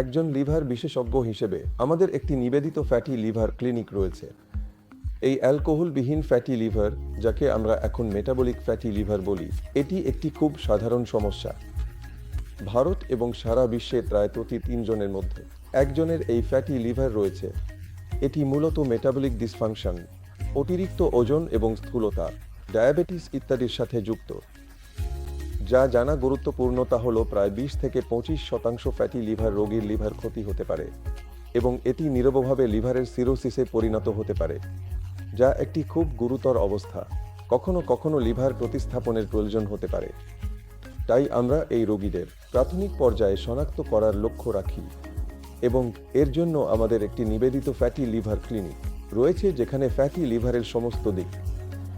একজন লিভার বিশেষজ্ঞ হিসেবে আমাদের একটি নিবেদিত ফ্যাটি লিভার ক্লিনিক রয়েছে। এই অ্যালকোহলবিহীন ফ্যাটি লিভার, যাকে আমরা এখন মেটাবলিক ফ্যাটি লিভার বলি, এটি একটি খুব সাধারণ সমস্যা। ভারত এবং সারা বিশ্বে প্রায় প্রতি তিনজনের মধ্যে একজনের এই ফ্যাটি লিভার রয়েছে। এটি মূলত মেটাবলিক ডিসফাংশন, অতিরিক্ত ওজন এবং স্থূলতা, ডায়াবেটিস ইত্যাদির সাথে যুক্ত। যা জানা গুরুত্বপূর্ণ তা হল প্রায় বিশ থেকে পঁচিশ শতাংশ ফ্যাটি লিভার রোগীর লিভার ক্ষতি হতে পারে এবং এটি নীরবভাবে লিভারের সিরোসিসে পরিণত হতে পারে, যা একটি খুব গুরুতর অবস্থা। কখনো কখনো লিভার প্রতিস্থাপনের প্রয়োজন হতে পারে। তাই আমরা এই রোগীদের প্রাথমিক পর্যায়ে শনাক্ত করার লক্ষ্য রাখি এবং এর জন্য আমাদের একটি নিবেদিত ফ্যাটি লিভার ক্লিনিক রয়েছে যেখানে ফ্যাটি লিভারের সমস্ত দিক,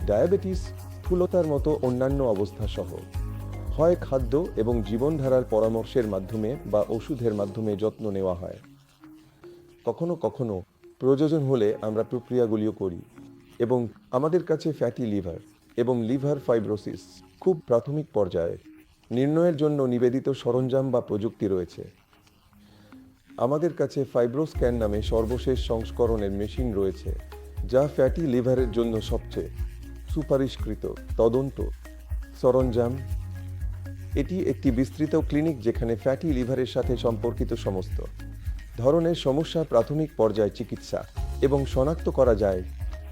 ডায়াবেটিস স্থূলতার মতো অন্যান্য অবস্থা সহ হয় খাদ্য এবং জীবনধারার পরামর্শের মাধ্যমে বা ওষুধের মাধ্যমে যত্ন নেওয়া হয়। কখনো কখনো প্রয়োজন হলে আমরা প্রক্রিয়াগুলিও করি এবং আমাদের কাছে ফ্যাটি লিভার এবং লিভার ফাইব্রোসিস খুব প্রাথমিক পর্যায়ে নির্ণয়ের জন্য নিবেদিত সরঞ্জাম বা প্রযুক্তি রয়েছে। আমাদের কাছে ফাইব্রোস্ক্যান নামে সর্বশেষ সংস্করণের মেশিন রয়েছে, যা ফ্যাটি লিভারের জন্য সবচেয়ে সুপারিশকৃত তদন্ত, সরঞ্জাম এটি একটি বিস্তৃত ক্লিনিক যেখানে ফ্যাটি লিভারের সাথে সম্পর্কিত সমস্ত ধরনের সমস্যা প্রাথমিক পর্যায়ে চিকিৎসা এবং শনাক্ত করা যায়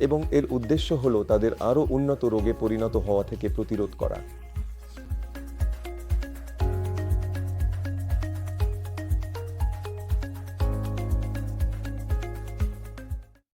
এবং এর উদ্দেশ্য হল তাদের আরও উন্নত রোগে পরিণত হওয়া থেকে প্রতিরোধ করা।